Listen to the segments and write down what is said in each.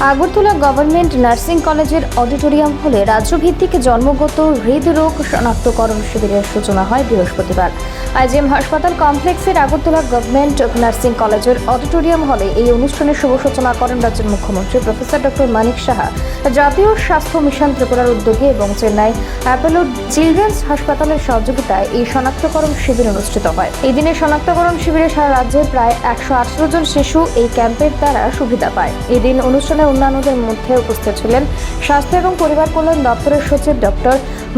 Agartala government nursing কলেজের auditorium হলে রাজ্যভিত্তিক জন্মগত হৃদরোগ শনাক্তকরণ শিবিরের সূচনা হয় বৃহস্পতিবার। আইজিএম হাসপাতাল কমপ্লেক্সের আগরতলা গভর্নমেন্ট নার্সিং কলেজের অডিটোরিয়াম হলে এই অনুষ্ঠানের শুভ সূচনা করেন রাজ্যের মুখ্যমন্ত্রী প্রফেসর ডক্টর মানিক সাহা। জাতীয় স্বাস্থ্য মিশন ত্রিপুরার উদ্যোগে এবং চেন্নাই অ্যাপোলো চিলড্রেন্স হাসপাতালের সহযোগিতায় এই শনাক্তকরণ শিবির অনুষ্ঠিত হয়। এই দিনে শনাক্তকরণ শিবিরে সারা রাজ্যে প্রায় একশো আঠারো জন শিশু এই ক্যাম্পের দ্বারা সুবিধা পায়। এদিন অনুষ্ঠানে অন্যান্যদের মধ্যে উপস্থিত ছিলেন স্বাস্থ্য এবং পরিবার কল্যাণ দপ্তরের সচিব ডক্টর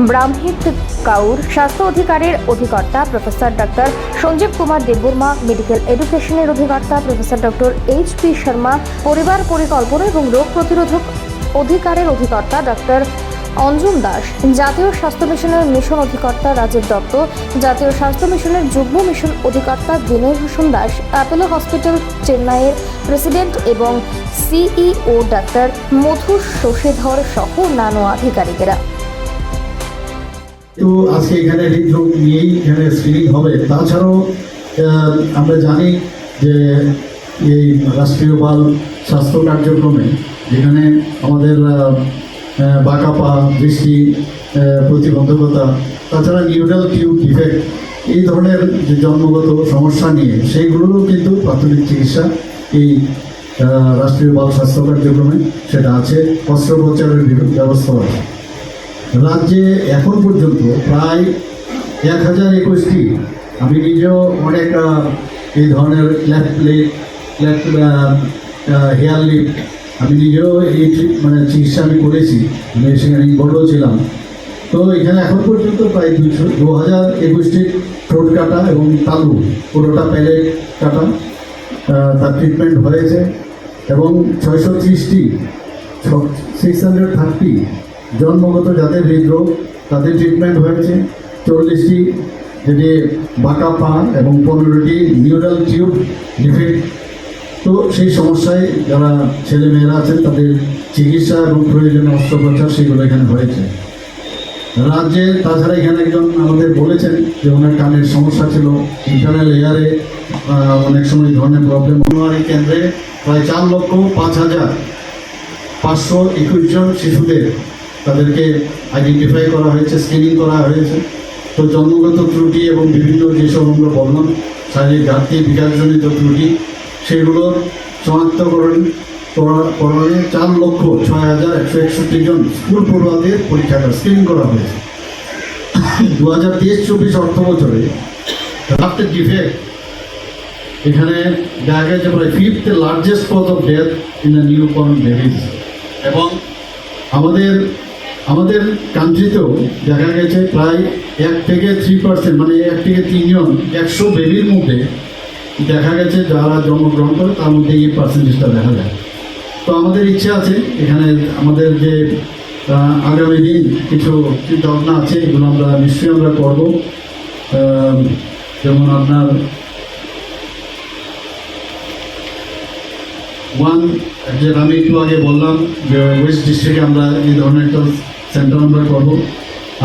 ব্রাহ্মিত কাউর, স্বাস্থ্য অধিকারের অধিকর্তা professor doctor Sanjib Kumar Debbarma, medical এডুকেশনের অধিকর্তা professor doctor H P Sharma, পরিবার পরিকল্পনা এবং রোগ প্রতিরোধক অধিকারের অধিকর্তা ডক্টর অঞ্জুম দাস, জাতীয় স্বাস্থ্য মিশনের মিশন অধিকর্তা রাজীব দত্ত, জাতীয় স্বাস্থ্য মিশনের যুগ্ম মিশন অধিকর্তা বিনয় ভূষণ দাস, অ্যাপোলো হসপিটাল চেন্নাইয়ের প্রেসিডেন্ট এবং সিইও ডাক্তার মধু শশীধর সহ অন্যান্য আধিকারিকেরা। তো আজকে এখানে হৃদরোগ নিয়েই এখানে স্ক্রিনিং হবে। তাছাড়াও আমরা জানি যে এই রাষ্ট্রীয় বাল স্বাস্থ্য কার্যক্রমে যেখানে আমাদের বাঁকা পা দৃষ্টি প্রতিবন্ধকতা, তাছাড়া নিউরাল টিউব ডিফেক্ট, এই ধরনের যে জন্মগত সমস্যা নিয়ে, সেইগুলোরও কিন্তু প্রাথমিক চিকিৎসা এই রাষ্ট্রীয় বাল স্বাস্থ্য কার্যক্রমে সেটা আছে, অস্ত্রোপচারের ব্যবস্থা আছে। রাজ্যে এখন পর্যন্ত প্রায় এক হাজার একুশটি, আমি নিজেও অনেক এই ধরনের left leg left hair lift আমি নিজেও এই মানে চিকিৎসা আমি করেছি, আমি সেখানে বড়ও ছিলাম। তো এখানে এখন পর্যন্ত প্রায় দুশো দু হাজার একুশটি ঠোঁট কাটা এবং তালু, পুরোটা প্যালেট কাটা তার ট্রিটমেন্ট হয়েছে। এবং ছয়শো ত্রিশটি সিক্স হান্ড্রেড থার্টি জন্মগত যাদের হৃদরোগ তাদের ট্রিটমেন্ট হয়েছে। চল্লিশটি যেটি বাঁকা পা এবং পনেরোটি নিউরাল টিউব ডিফেক্ট তো সেই সমস্যায় যারা ছেলে মেয়েরা আছেন তাদের চিকিৎসা এবং প্রয়োজনীয় অস্ত্রোপচার সেগুলো এখানে হয়েছে। রাজ্যে তাছাড়া এখানে একজন আমাদের বলেছেন যে ওনার কানের সমস্যা ছিল ইন্টারনাল এয়ারে অনেক সময় ধরনের প্রবলেম অঙ্গনওয়াড়ি কেন্দ্রে প্রায় চার লক্ষ পাঁচ হাজার পাঁচশো একুশ জন শিশুদের তাদেরকে আইডেন্টিফাই করা হয়েছে স্ক্রিনিং করা হয়েছে। তো জন্মগত ত্রুটি এবং বিভিন্ন যেসব আমরা বললাম শারীরিক ঘাটতি, বিকাশজনিত ত্রুটি সেগুলোর শনাক্তকরণ করা- করণে চার লক্ষ ছয় হাজার একশো একষট্টি জন স্কুল পড়ুয়াদের পরীক্ষা স্ক্রিনিং করা হয়েছে। দু হাজার তেইশ, চব্বিশ অর্থ বছরে রাফটের ডিফেক্ট এখানে দেখা গেছে প্রায় fifth largest cause of death in the newborn এবং আমাদের আমাদের কান্ট্রিতেও দেখা গেছে প্রায় এক থেকে থ্রি পার্সেন্ট মানে এক থেকে তিনজন একশো বেবির মধ্যে দেখা গেছে যারা জন্মগ্রহণ করে, তার মধ্যে এই পার্সেন্টেজটা দেখা যায়। তো আমাদের ইচ্ছা আছে, এখানে আমাদের যে আগামী দিন কিছু চিন্তা ভাবনা আছে, এগুলো আমরা নিশ্চয়ই আমরা করব। যেমন আপনার ওয়ান যে আমি একটু আগে বললাম যে ওয়েস্ট ডিস্ট্রিক্টে আমরা এই ধরনের একটা সেন্টার আমরা করব।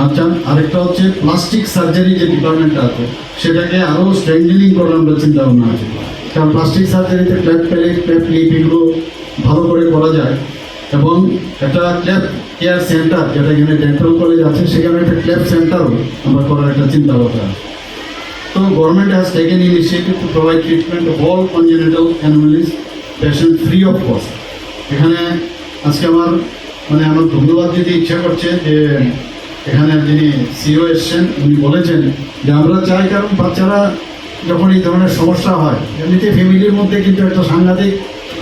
আচ্ছা আরেকটা হচ্ছে প্লাস্টিক সার্জারি যে ডিপার্টমেন্টটা আছে, সেটাকে আরও স্ট্রেংথেনিং করার আমরা চিন্তা ভাবনা আছে। কারণ প্লাস্টিক সার্জারিতে ক্ল্যাপ প্যালেট ক্ল্যাপ লিপ এগুলো ভালো করে করা যায়। এবং একটা ক্ল্যাপ কেয়ার সেন্টার যেটা এখানে ডেন্টাল কলেজ আছে, সেখানে একটা ক্ল্যাপ সেন্টারও আমরা করার একটা চিন্তা ভাবনা আছে। So government has taken initiative to provide treatment of all congenital anomalies patient free. এখানে আজকে আমার মানে আমার ধন্যবাদ দিতে ইচ্ছা করছে যে এখানে যিনি সিও এসছেন, উনি বলেছেন যে আমরা চাই কারণ বাচ্চারা যখন এই ধরনের সমস্যা হয়, এমনিতে ফ্যামিলির মধ্যে কিন্তু একটা সাংঘাতিক,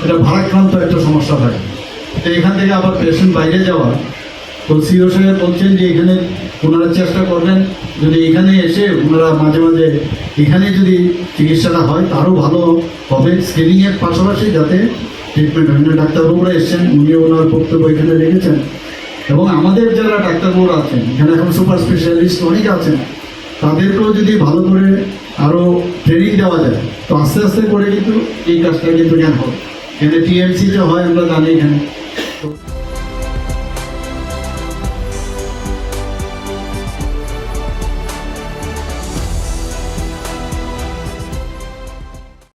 একটা ভারাক্রান্ত একটা সমস্যা থাকে তো এখান থেকে আবার পেশেন্ট বাইরে যাওয়া, তো সিও সাহেব বলছেন যে এখানে ওনারা চেষ্টা করবেন যদি এখানে এসে ওনারা মাঝে মাঝে এখানে যদি চিকিৎসাটা হয়, তারও ভালো হবে স্ক্রিনিংয়ের পাশাপাশি যাতে ট্রিটমেন্ট হয়। ডাক্তারবাবুরা এসছেন উনি ওনার বক্তব্য এখানে রেখেছেন। এবং আমাদের যারা ডাক্তারবাবুরা আছেন, এখানে এখন সুপার স্পেশালিস্ট অনেক আছেন, তাদেরকেও যদি ভালো করে আরও ট্রেনিং দেওয়া যায়, তো আস্তে আস্তে করে কিন্তু এই কাজটা কিন্তু জ্ঞান হবে। এখানে টিএমসিতে হয়, আমরা জানি এখানে।